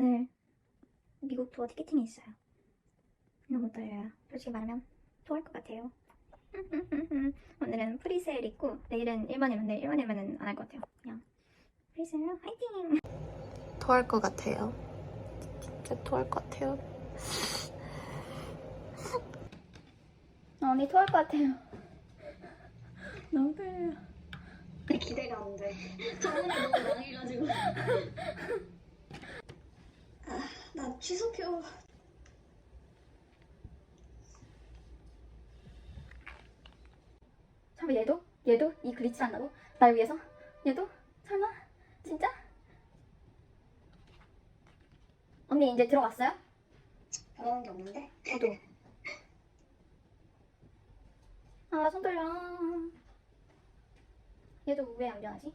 오늘 미국 투어 티켓팅이 있어요. 너무 떨려요. 솔직히 말하면 토할 것 같아요. 오늘은 프리세일 있고 내일은 1번이면 1번이면은 안할 것 같아요. 그냥 프리세일 화이팅! 토할 것 같아요. 진짜 토할 것 같아요. 아, 언니 토할 것 같아요. 너무 떨려요. 기대가 안 돼. 저번에 너무 망해가지고. 취소표. 설마 얘도? 얘도? 이 글리치 한다고? 날 위해서? 얘도? 설마? 진짜? 언니 이제 들어갔어요? 변하는 게 없는데? 저도. 아, 손 떨려. 얘도 왜 안 변하지? 어!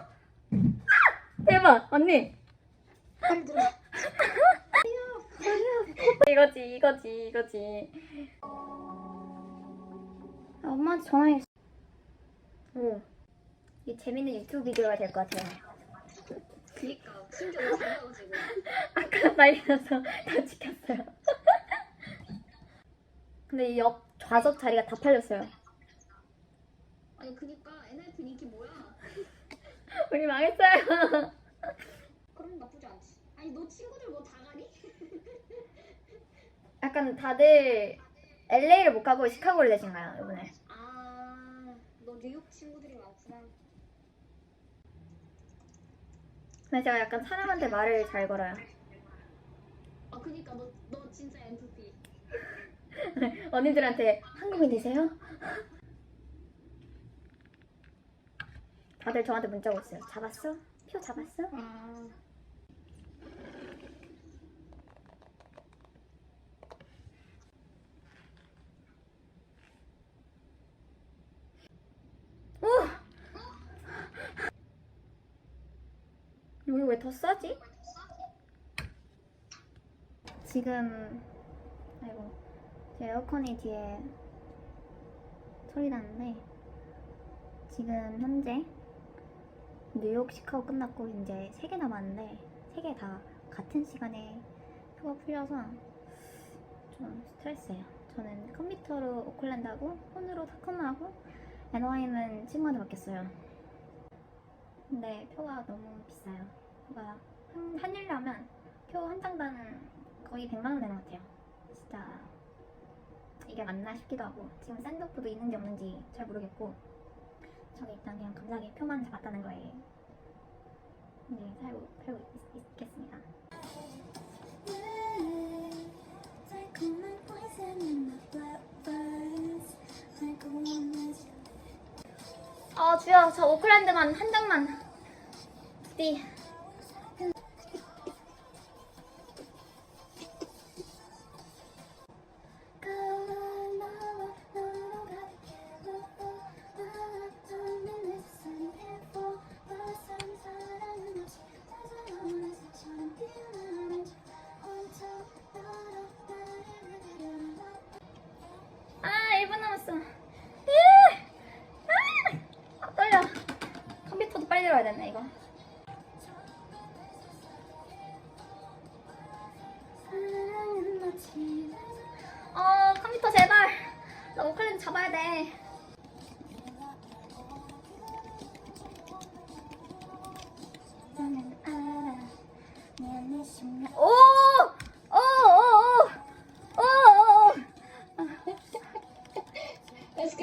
아! 대박! 언니! 빨리 들어. 이거지, 이거지, 이거지. 아, 엄마한테 전화해. 오. 이게 재밌는 유튜브 비디오가 될 것 같아요. 그니까, 심지어 너무 잘나가지고. 아까 난리 나서 다 지켰어요. 근데 이 옆 좌석 자리가 다 팔렸어요. 아니, 그니까, NLP 인기 뭐야? 우리 망했어요. 그럼 나쁘지 않지. 아니, 너 친구들 뭐 다 가니? 약간 다들 LA를 못 가고 시카고를 내신 거예요, 이번에. 아, 너 뉴욕 친구들이 많구나. 근데 제가 약간 사람한테 말을 잘 걸어요. 아, 그니까, 너, 너 진짜 NTP. 언니들한테 한국인이세요? 다들 저한테 문자 오고 있어요. 잡았어? 표 잡았어? 아. 여기 왜 더 싸지? 지금 아이고 제 에어컨이 뒤에 소리 나는데 지금 현재 뉴욕 시카고 끝났고 이제 3개 남았는데 3개 다 같은 시간에 표가 풀려서 좀 스트레스예요. 저는 컴퓨터로 오클랜드 하고 폰으로 타코마 하고 NY는 친구한테 맡겼어요. 근데 표가 너무 비싸요. 표가 한, 한일라면 표 한 장당 거의 100만 원 되는 것 같아요. 진짜 이게 맞나 싶기도 하고 지금 샌드오프도 있는지 없는지 잘 모르겠고 저는 일단 그냥 감사하게 표만 잡았다는 거에 네, 살고, 살고 있, 있 겠습니다. 아 주야 저 오클랜드만 한 장만 부디 빨리 들어야 되네 이거 어 컴퓨터 제발 나 오클랜드 잡아야 돼 오! 오! 오! 오! 오!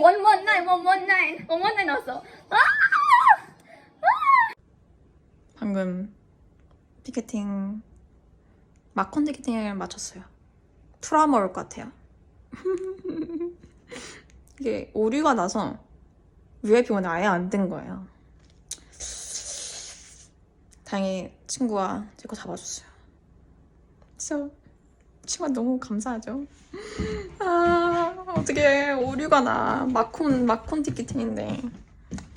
원원 나인 원원 나인 원원 나인 나왔어 아! 방금 티켓팅 마콘 티켓팅을 마쳤어요. 트라우마 올 것 같아요. 이게 오류가 나서 VIP번호 아예 안뜬 거예요. 다행히 친구가 제 거 잡아줬어요. 진짜 친구가 너무 감사하죠. 아 어떻게 오류가 나 마콘 마콘 티켓팅인데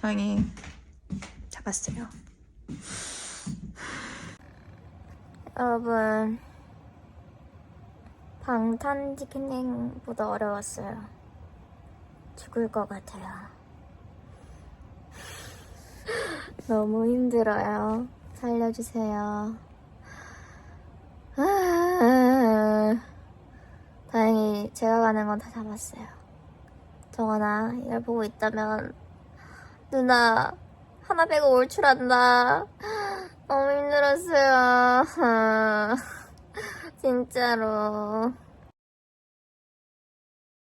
다행히 잡았어요. 여러분 방탄 티켓팅보다 어려웠어요 죽을 것 같아요 너무 힘들어요 살려주세요. 아, 다행히 제가 가는 건 다 잡았어요. 정원아, 이걸 보고 있다면 누나 하나 빼고 올출한다. 너무 힘들었어요. 진짜로.